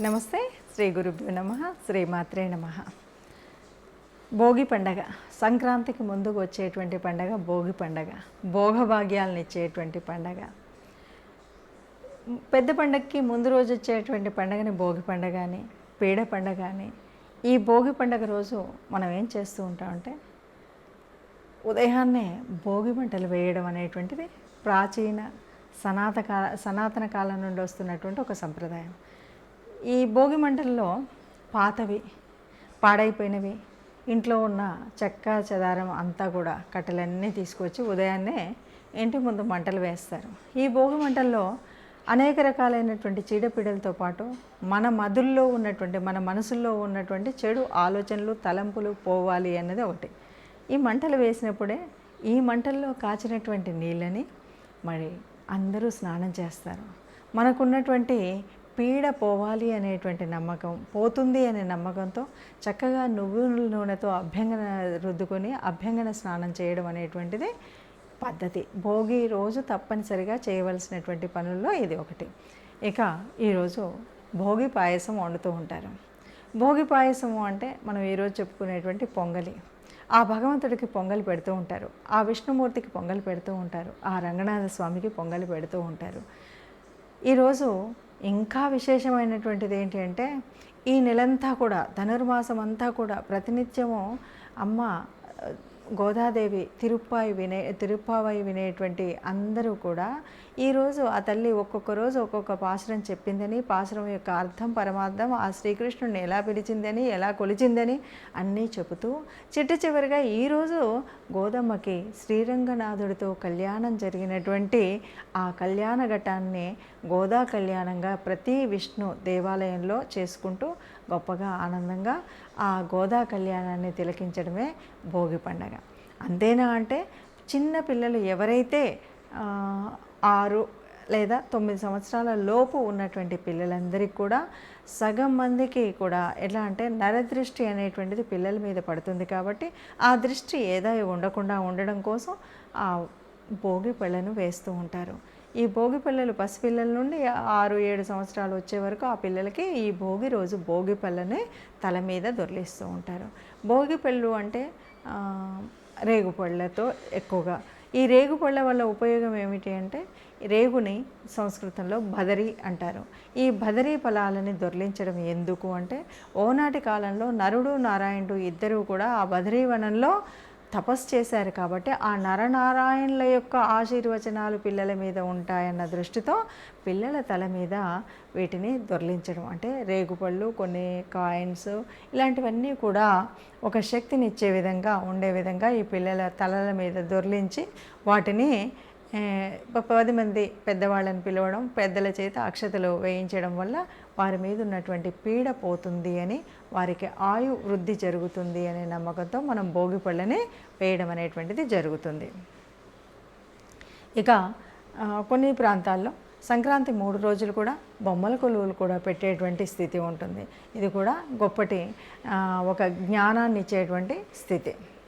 నమస్తే శ్రీ గురుభ్యో నమ శ్రీమాత్రే నమ. భోగి పండగ సంక్రాంతికి ముందుకు వచ్చేటువంటి పండగ భోగి పండగ భోగభాగ్యాలను ఇచ్చేటువంటి పండగ. పెద్ద పండగకి ముందు రోజు వచ్చేటువంటి పండగని భోగి పండగ అని పీడ పండగ అని. ఈ భోగి పండగ రోజు మనం ఏం చేస్తూ ఉంటామంటే ఉదయాన్నే భోగి మంటలు వేయడం అనేటువంటిది ప్రాచీన సనాత కాల సనాతన కాలం నుండి వస్తున్నటువంటి ఒక సంప్రదాయం. ఈ భోగి మంటల్లో పాతవి పాడైపోయినవి ఇంట్లో ఉన్న చెక్క చెదారం అంతా కూడా కట్టెలన్నీ తీసుకొచ్చి ఉదయాన్నే ఇంటి ముందు మంటలు వేస్తారు. ఈ భోగి మంటల్లో అనేక రకాలైనటువంటి చీడపీడలతో పాటు మన మధుల్లో ఉన్నటువంటి మన మనసుల్లో ఉన్నటువంటి చెడు ఆలోచనలు తలంపులు పోవాలి అన్నది ఒకటి. ఈ మంటలు వేసినప్పుడే ఈ మంటల్లో కాచినటువంటి నీళ్ళని మరి అందరూ స్నానం చేస్తారు. మనకున్నటువంటి పీడ పోవాలి అనేటువంటి నమ్మకం పోతుంది అనే నమ్మకంతో చక్కగా నువ్వుల నూనెతో అభ్యంగన రుద్దుకొని అభ్యంగన స్నానం చేయడం అనేటువంటిది పద్ధతి. భోగి రోజు తప్పనిసరిగా చేయవలసినటువంటి పనుల్లో ఇది ఒకటి. ఇక ఈరోజు భోగి పాయసం వండుతూ ఉంటారు. భోగి పాయసము అంటే మనం ఈరోజు చెప్పుకునేటువంటి పొంగలి. ఆ భగవంతుడికి పొంగలి పెడుతూ ఉంటారు. ఆ విష్ణుమూర్తికి పొంగలి పెడుతూ ఉంటారు. ఆ రంగనాథ స్వామికి పొంగలి పెడుతూ ఉంటారు. ఈరోజు ఇంకా విశేషమైనటువంటిది ఏంటి అంటే ఈ నెలంతా కూడా ధనుర్మాసం అంతా కూడా ప్రతినిత్యము అమ్మ గోదాదేవి తిరుప్పాయి వినే తిరుప్పావై వినేటువంటి అందరూ కూడా ఈరోజు ఆ తల్లి ఒక్కొక్క రోజు ఒక్కొక్క పాసురం చెప్పిందని పాసురం యొక్క అర్థం పరమార్థం ఆ శ్రీకృష్ణుడిని ఎలా పిలిచిందని ఎలా కొలిచిందని అన్నీ చెబుతూ చిట్ట చివరిగా ఈరోజు గోదమ్మకి శ్రీరంగనాథుడితో కళ్యాణం జరిగినటువంటి ఆ కళ్యాణ ఘట్టాన్ని గోదా కళ్యాణంగా ప్రతి విష్ణు దేవాలయంలో చేసుకుంటూ గొప్పగా ఆనందంగా ఆ గోదా కళ్యాణాన్ని తిలకించడమే భోగి పండగ. అంతేనా అంటే చిన్న పిల్లలు ఎవరైతే ఆరు లేదా తొమ్మిది సంవత్సరాల లోపు ఉన్నటువంటి పిల్లలందరికీ కూడా సగం మందికి కూడా ఎట్లా అంటే నరదృష్టి అనేటువంటిది పిల్లల మీద పడుతుంది కాబట్టి ఆ దృష్టి ఏదో ఉండకుండా ఉండడం కోసం ఆ భోగి పళ్ళను వేస్తూ ఉంటారు. ఈ భోగి పిల్లలు పసిపిల్లల నుండి ఆరు ఏడు సంవత్సరాలు వచ్చే వరకు ఆ పిల్లలకి ఈ భోగి రోజు భోగి పళ్ళని తల మీద దొర్లిస్తూ ఉంటారు. భోగి పళ్ళు అంటే రేగుపళ్ళతో ఎక్కువగా. ఈ రేగుపళ్ళ వల్ల ఉపయోగం ఏమిటి అంటే రేగుని సంస్కృతంలో బదరి అంటారు. ఈ బదరీ ఫలాలని దొర్లించడం ఎందుకు అంటే ఓనాటి కాలంలో నరుడు నారాయణుడు ఇద్దరూ కూడా ఆ బదరీ వనంలో తపస్సు చేశారు కాబట్టి ఆ నరనారాయణుల యొక్క ఆశీర్వచనాలు పిల్లల మీద ఉంటాయన్న దృష్టితో పిల్లల తల మీద వీటిని దొర్లించడం. అంటే రేగుపళ్ళు కొన్ని కాయిన్స్ ఇలాంటివన్నీ కూడా ఒక శక్తిని ఇచ్చే విధంగా ఉండే విధంగా ఈ పిల్లల తలల మీద దొర్లించి వాటిని పది మంది పెద్దవాళ్ళని పిలవడం పెద్దల చేత అక్షతలు వేయించడం వల్ల వారి మీద ఉన్నటువంటి పీడ పోతుంది అని వారికి ఆయు వృద్ధి జరుగుతుంది అనే నమ్మకంతో మనం భోగి పళ్ళని వేయడం అనేటువంటిది జరుగుతుంది. ఇక కొన్ని ప్రాంతాల్లో సంక్రాంతి మూడు రోజులు కూడా బొమ్మల కొలువులు కూడా పెట్టేటువంటి స్థితి ఉంటుంది. ఇది కూడా గొప్పటి ఒక జ్ఞానాన్ని ఇచ్చేటువంటి స్థితి.